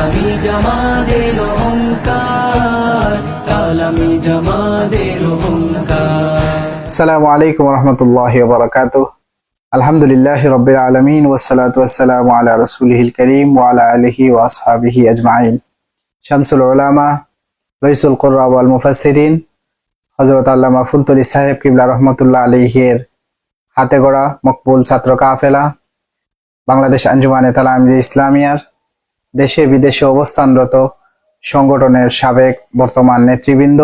তালামি জামাদের অহংকার, তালামি জামাদের অহংকার। আসসালামু আলাইকুম রহমতুল্লাহ বরকাত আলহামদুলিল্লাহ রবিল আলমিন ওসালাত ওয়াসালাম আলা রসুলহিল করিম ওয়ালা আলহি ওয়াসহাবিহি আজমাইন। শামসুল উলামা, রইসুল কুর্রা ওয়াল মুফাসসিরিন হজরত আল্লামা ফুলতলি সাহেব কিবলা রহমতুল্লাহ আলহের হাতে গড়া মকবুল ছাত্র কাফেলা, বাংলাদেশ আঞ্জুমানে তালামিদ ইসলামিয়ার দেশে বিদেশে অবস্থানরত সংগঠনের সাবেক বর্তমান নেতৃবৃন্দ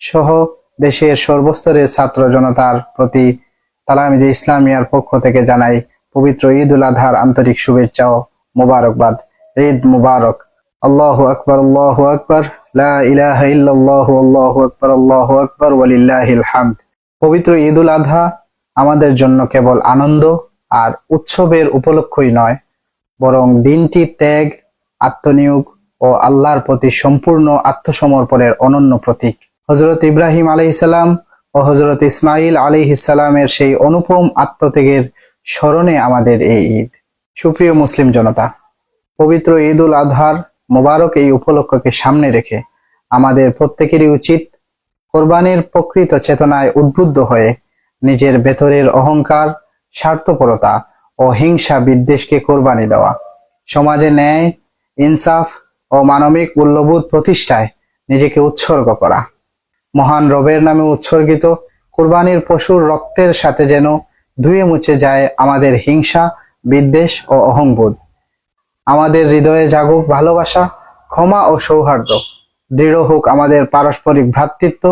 সহ দেশের সর্বস্তরের ছাত্র জনতার প্রতি তালামিদ ইসলামিয়ার পক্ষ থেকে জানাই পবিত্র ঈদ উল আধার আন্তরিক শুভেচ্ছা ও মোবারকবাদ। ঈদ মুবারক। আল্লাহ আকবর আল্লাহ আকবর আকবর পবিত্র ঈদ উল আধা আমাদের জন্য কেবল আনন্দ আর উৎসবের উপলক্ষই নয়, বরং দিনটি ত্যাগ আত্মনিয়োগ ও আল্লাহর প্রতি সম্পূর্ণ আত্মসমর্পণের অনন্য প্রতীক। হজরত ইব্রাহিম আলাইহিসাল্লাম ও হজরত ইসমাইল আলাইহিসাল্লামের সেই অনুপম আত্মত্যাগের স্মরণে আমাদের এই ঈদ। সুপ্রিয় মুসলিম জনতা, পবিত্র ঈদ উল আজহার মোবারক এই উপলক্ষকে সামনে রেখে আমাদের প্রত্যেকেরই উচিত কোরবানির প্রকৃত চেতনায় উদ্বুদ্ধ হয়ে নিজের ভেতরের অহংকার, স্বার্থপরতা ও হিংসা বিদ্বেষকে কোরবানি দেওয়া। সমাজে ন্যায় ইনসাফ ও মানবিক মূল্যবোধ প্রতিষ্ঠায় নিজেকে উৎসর্গ করা। মহান রবের নামে উৎসর্গিত কোরবানির পশুর রক্তের সাথে যেন ধুয়ে মুছে যায় আমাদের হিংসা, বিদ্বেষ ও অহংবোধ। আমাদের হৃদয়ে জাগুক ভালোবাসা, ক্ষমা ও সৌহার্দ্য। দৃঢ় হোক আমাদের পারস্পরিক ভ্রাতৃত্ব,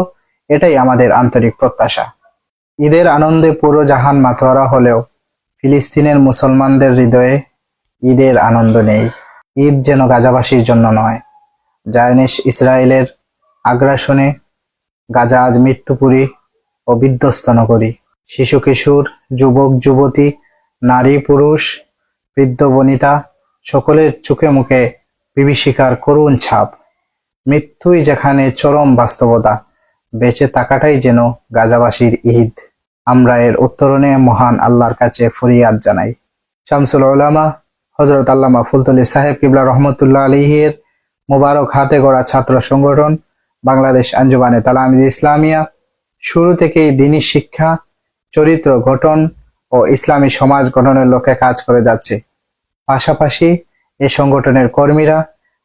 এটাই আমাদের আন্তরিক প্রত্যাশা। ঈদের আনন্দে পুরো জাহান মাতোয়ারা হলেও ফিলিস্তিনের মুসলমানদের হৃদয়ে ঈদের আনন্দ নেই। ঈদ যেন গাজাবাসীর জন্য নয়। জায়নিস ইসরায়েলের আগ্রাসনে গাজা আজ মৃত্যুপুরী ও বিধ্বস্ত নগরী। শিশু কিশোর, যুবক, যুবতী, নারী, পুরুষ, বৃদ্ধ, বনিতা, সকলের চোখে মুখে বিভীষিকার করুণ ছাপ। মৃত্যুই যেখানে চরম বাস্তবতা, বেঁচে থাকাটাই যেন গাজাবাসীর ঈদ। আমরা এর উত্তরণে মহান আল্লাহর কাছে ফরিয়াদ জানাই। শামসুল ওলামা হজরত আল্লামা ফুলতলি সাহেব কিবলা রহমতুল্লাহ আলিহের মোবারক হাতে গড়া ছাত্র সংগঠন বাংলাদেশ আঞ্জুমানে তালামিদ ইসলামিয়া। শুরু থেকেই দিনী শিক্ষা, চরিত্র গঠন ও ইসলামী সমাজ গঠনের লক্ষ্যে কাজ করে যাচ্ছে। পাশাপাশি এই সংগঠনের কর্মীরা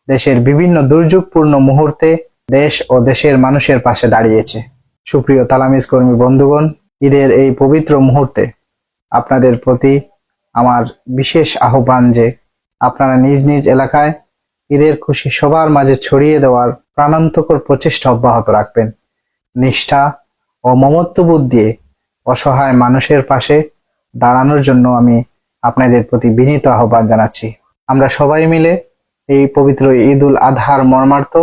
দেশের বিভিন্ন দুর্যোগপূর্ণ মুহূর্তে দেশ ও দেশের মানুষের পাশে দাঁড়িয়েছে। সুপ্রিয় তালামিজ কর্মী বন্ধুগণ, ঈদের এই পবিত্র মুহূর্তে আপনাদের প্রতি আমার বিশেষ আহ্বান যে আপনারা নিজ নিজ এলাকায় ঈদের খুশি সবার মাঝে ছড়িয়ে দেওয়ার প্রাণান্তকর প্রচেষ্টা অব্যাহত রাখবেন। নিষ্ঠা ও মমত্ববোধ দিয়ে অসহায় মানুষের পাশে দাঁড়ানোর জন্য আমি আপনাদের প্রতি বিনীত আহ্বান জানাচ্ছি। আমরা সবাই মিলে এই পবিত্র ঈদ উল আজহার মর্মার্থ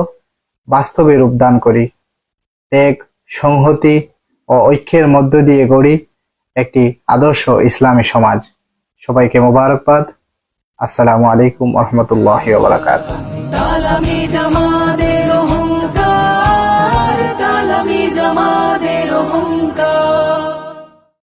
বাস্তবে রূপদান করি। ত্যাগ, সংহতি ও ঐক্যের মধ্য দিয়ে গড়ি একটি আদর্শ ইসলামী সমাজ। সবাইকে মোবারকবাদ। আসসালামু আলাইকুম রহমতুল্লাহ বারাকাতুহ।